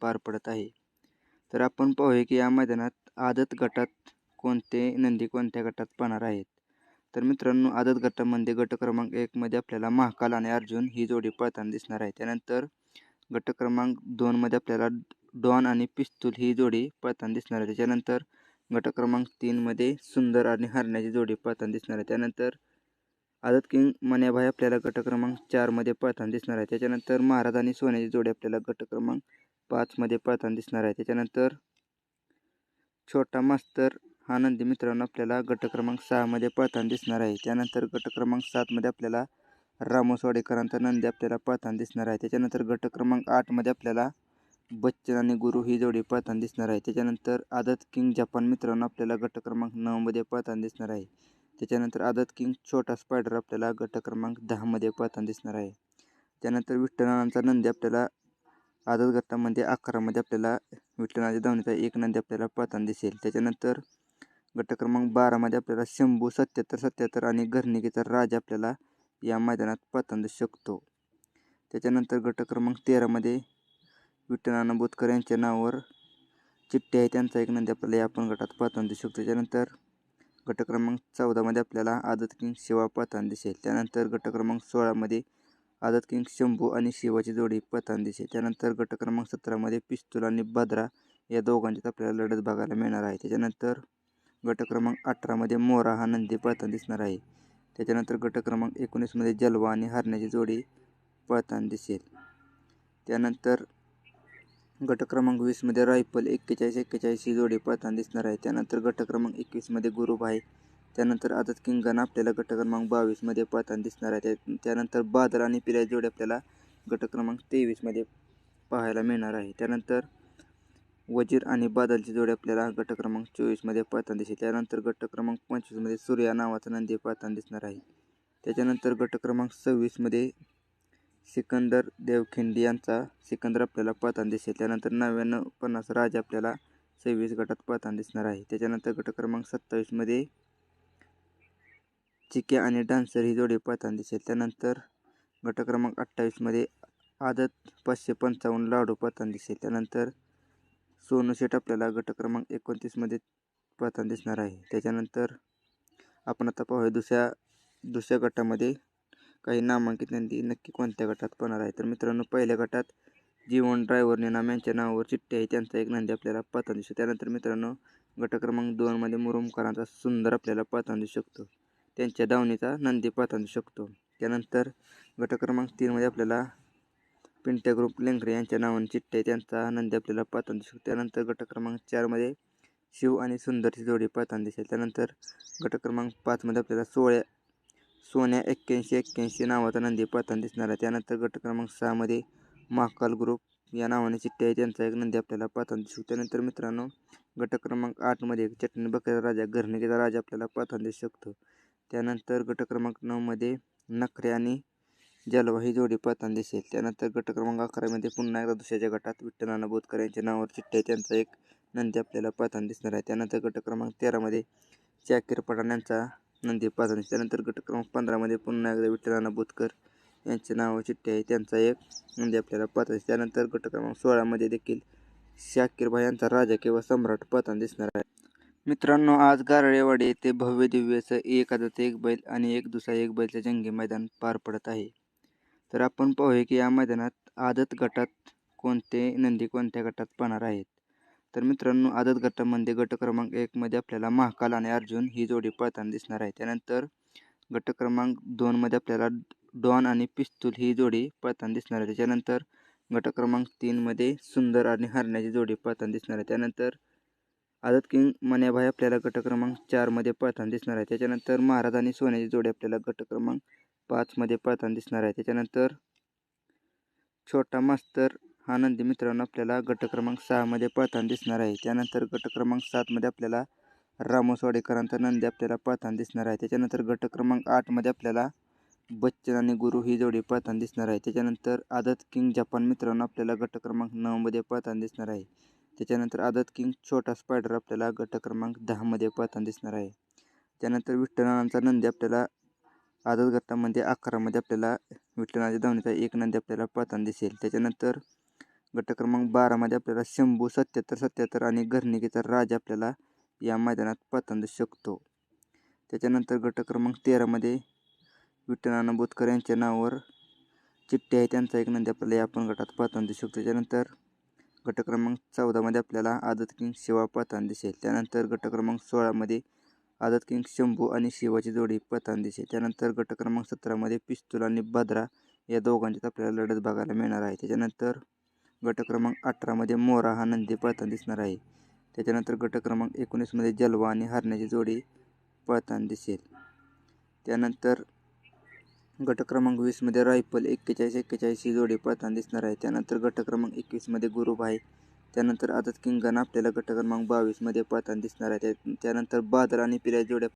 पार पडत आहे. तर आपण पाहूया की या मैदानात आदत गटात कोणते नंदी कोणत्या गटात पाहणार आहेत? तर मित्रांनो आदत गटामध्ये गट क्रमांक एकमध्ये आपल्याला महाकाल आणि अर्जुन ही जोडी पळताना दिसणार आहे. त्यानंतर गट क्रमांक दोनमध्ये आपल्याला डॉन आणि पिस्तूल ही जोडी पळताना दिसणार आहे. त्याच्यानंतर गट क्रमांक तीनमध्ये सुंदर आणि हरण्याची जोडी पळताना दिसणार आहे. त्यानंतर आदत किंग मन्याभाई आपल्याला गट क्रमांक चारमध्ये पळताना दिसणार आहे. त्याच्यानंतर महाराज आणि सोन्याची जोडी आपल्याला गट क्रमांक पाचमध्ये पळताना दिसणार आहे. त्याच्यानंतर छोटा मास्तर हा नंदी मित्रांनो आपल्याला गट क्रमांक सहामध्ये पळताना दिसणार आहे. त्यानंतर गट क्रमांक सातमध्ये आपल्याला रामोसवाडेकरांचा नंदी आपल्याला पळताना दिसणार आहे. त्याच्यानंतर गट क्रमांक आठमध्ये आपल्याला बच्चन आणि गुरु ही जोडी पळताना दिसणार आहे. त्याच्यानंतर आदत किंग जपान मित्रांनो आपल्याला गट क्रमांक नऊमध्ये पळताना दिसणार आहे. त्याच्यानंतर आदत किंग छोटा स्पायडर आपल्याला गट क्रमांक दहामध्ये पळताना दिसणार आहे. त्यानंतर विठ्ठलांचा नंदी आपल्याला आदत गटामध्ये अकरामध्ये आपल्याला विठ्ठलनाच्या धावणीचा एक नंदी आपल्याला पळताना दिसेल. त्याच्यानंतर गट क्रमांक बारामध्ये आपल्याला शंभू सत्याहत्तर सत्याहत्तर आणि घरनिकेचा राजा आपल्याला या मैदानात पळताना दिसू शकतो. त्याच्यानंतर गट क्रमांक तेरामध्ये विठ्ठलाना बोतकर यांच्या नावावर चिठ्ठी आहे. त्यांचा एक नंदी आपल्याला या आपण गटात पळताना दिसू शकतो. त्याच्यानंतर गट क्रमांक चौदामध्ये आपल्याला आदत किंग शिवा पळताना दिसेल. त्यानंतर गट क्रमांक सोळामध्ये आझाद किंग शंभू आणि शिवाची जोडी पतान दिसेल त्यानंतर गट क्रमांक सतरामध्ये पिस्तूल आणि बद्रा या दोघांच्यात आपल्याला लढत बघायला मिळणार आहे. त्याच्यानंतर गट क्रमांक अठरामध्ये मोरा हा नंदी पळताना दिसणार आहे. त्याच्यानंतर गट क्रमांक एकोणीसमध्ये जलवा आणि हरण्याची जोडी पळताना दिसेल. त्यानंतर गट क्रमांक वीसमध्ये रायफल एक्केचाळीस एक्केचाळीस ही जोडी पळताना दिसणार आहे. त्यानंतर गट क्रमांक एकवीसमध्ये गुरुभाई त्यानंतर आझाद किंगन आपल्याला गट क्रमांक बावीसमध्ये पाहताना दिसणार आहे. त्या त्यानंतर बादल आणि पिल्या जोडी आपल्याला गट क्रमांक तेवीसमध्ये पाहायला मिळणार आहे. त्यानंतर वजीर आणि बादलची जोडी आपल्याला गट क्रमांक चोवीसमध्ये पाहताना दिसेल. त्यानंतर गट क्रमांक पंचवीसमध्ये सूर्या नावाचा नंदी पाहताना दिसणार आहे. त्याच्यानंतर गट क्रमांक सव्वीसमध्ये सिकंदर देवखिंडी यांचा सिकंदर आपल्याला पाहताना दिसेल. त्यानंतर नव्याण्णव पन्नास राजा आपल्याला सव्वीस गटात पाहताना दिसणार आहे. त्याच्यानंतर गट क्रमांक सत्तावीसमध्ये चिके आणि डान्सर ही जोडी पळताना दिसेल. त्यानंतर गट क्रमांक अठ्ठावीसमध्ये आदत पाचशे पंचावन्न लाडू पळताना दिसेल. त्यानंतर सोनू शेट आपल्याला गट क्रमांक एकोणतीसमध्ये पळताना दिसणार आहे. त्याच्यानंतर आपण आता पाहूया दुसऱ्या दुसऱ्या गटामध्ये काही नामांकित नंदी नक्की कोणत्या गटात पळणार आहे. तर मित्रांनो पहिल्या गटात जीवन ड्रायव्हर नाम यांच्या नावावर चिठ्ठी आहे. त्यांचा एक नंदी आपल्याला पळताना दिसतो. त्यानंतर मित्रांनो गट क्रमांक दोनमध्ये मुरुमकरांचा सुंदर आपल्याला पळताना दिसू शकतो. त्यांच्या दावणीचा नंदी पळताना शकतो. त्यानंतर गट क्रमांक तीनमध्ये आपल्याला पिंट्या ग्रुप लेंगरे यांच्या नावाने चिठ्ठी आहे. त्यांचा नंदी आपल्याला पळताना दिसू शकतो. त्यानंतर गट क्रमांक चारमध्ये शिव आणि सुंदरची जोडी पळताना दिसेल त्यानंतर गट क्रमांक पाचमध्ये आपल्याला सोळ्या सोन्या एक्क्याऐंशी एक्क्याऐंशी नावाचा नंदी पळताना दिसणार आहे. त्यानंतर गट क्रमांक सहामध्ये महाकाल ग्रुप या नावाने चिठ्ठी आहे. त्यांचा एक नंदी आपल्याला पळताना दिसू त्यानंतर मित्रांनो गट क्रमांक आठमध्ये चटणी बकऱ्याचा राजा घरनिकेचा राजा आपल्याला पळताना दिसू शकतो. त्यानंतर गट क्रमांक नऊमध्ये नखरे आणि जलवा ही जोडी पळताना दिसेल. त्यानंतर गट क्रमांक अकरामध्ये पुन्हा एकदा दुसऱ्याच्या गटात विठ्ठलाना बोधकर यांच्या नावावर चिठ्ठी आहे. त्यांचा एक नंदी आपल्याला पळताना दिसणार आहे. त्यानंतर गट क्रमांक तेरामध्ये शाकीर पठाण यांचा नंदी पळताना दिसतो. त्यानंतर गट क्रमांक पंधरामध्ये पुन्हा एकदा विठ्ठलाना बोधकर यांचे नावावर चिठ्ठे आहे. त्यांचा एक नंदी आपल्याला पळताना दिसतो. त्यानंतर गट क्रमांक सोळामध्ये देखील शाकीरभाई यांचा राजा किंवा सम्राट पळताना दिसणार आहे. मित्रांनो आज गारळेवाडी येथे भव्य दिव्याचं एक आदत एक बैल आणि एक दुसरा एक बैलचं जंगी मैदान पार पडत आहे. तर आपण पाहूया की या मैदानात आदत गटात कोणते नंदी कोणत्या गटात पाहणार आहेत? तर मित्रांनो आदत गटामध्ये गट क्रमांक एकमध्ये आपल्याला महाकाल आणि अर्जुन ही जोडी पळताना दिसणार आहे. त्यानंतर गट क्रमांक दोनमध्ये आपल्याला डॉन आणि पिस्तूल ही जोडी पळताना दिसणार आहे. त्याच्यानंतर गट क्रमांक तीनमध्ये सुंदर आणि हरण्याची जोडी पळताना दिसणार आहे. त्यानंतर आदत किंग मन्याभाई आपल्याला गट क्रमांक चारमध्ये पळताना दिसणार आहे. त्याच्यानंतर महाराज आणि सोन्याची जोडी आपल्याला गट क्रमांक पाचमध्ये पळताना दिसणार आहे. त्याच्यानंतर छोटा मास्तर हा नंदी मित्रांनो आपल्याला गट क्रमांक सहामध्ये पळताना दिसणार आहे. त्यानंतर गट क्रमांक सातमध्ये आपल्याला रामोसवाडेकरांचा नंदी आपल्याला पळताना दिसणार आहे. त्याच्यानंतर गट क्रमांक आठमध्ये आपल्याला बच्चन आणि गुरु ही जोडी पळताना दिसणार आहे. त्याच्यानंतर आदत किंग जपान मित्रांनो आपल्याला गट क्रमांक नऊमध्ये पळताना दिसणार आहे. त्याच्यानंतर आदत किंग छोटा स्पायडर आपल्याला गट क्रमांक दहामध्ये पळताना दिसणार आहे. त्यानंतर विठ्ठलांचा नंदी आपल्याला आदत गटामध्ये अकरामध्ये आपल्याला विठ्ठलाच्या धावणीचा एक नंदी आपल्याला पळताना दिसेल. त्याच्यानंतर गट क्रमांक बारामध्ये आपल्याला शंभू सत्याहत्तर सत्याहत्तर आणि घरनिकेचा राजा आपल्याला या मैदानात पतंद शकतो. त्याच्यानंतर गट क्रमांक तेरामध्ये विठ्ठलाना बोतकर यांच्या नावावर चिठ्ठी आहे. त्यांचा एक नंदी आपल्याला या पण गटात पतंद दिसू शकतो. त्याच्यानंतर गट क्रमांक चौदामध्ये आपल्याला आदत किंग शिवा पळताना दिसेल. त्यानंतर गट क्रमांक सोळामध्ये आदत किंग शंभू आणि शिवाची जोडी पळताना दिसेल. त्यानंतर गट क्रमांक सतरामध्ये पिस्तूल आणि बद्रा या दोघांच्यात आपल्याला लढत बघायला मिळणार आहे. त्याच्यानंतर गट क्रमांक अठरामध्ये मोरा हा नंदी पळताना दिसणार आहे. त्याच्यानंतर गट क्रमांक एकोणीसमध्ये जलवा आणि हरण्याची जोडी पळताना दिसेल. त्यानंतर गट क्रमांक वीसमध्ये रायफल एक्केचाळीस एक्केचाळीस ही जोडी पळताना दिसणार आहे. त्यानंतर गट क्रमांक एकवीसमध्ये गुरुभ आहे. त्यानंतर आदत किंगण आपल्याला गट क्रमांक बावीसमध्ये पळताना दिसणार आहे. त्या त्यानंतर बादल आणि पिऱ्या जोड्या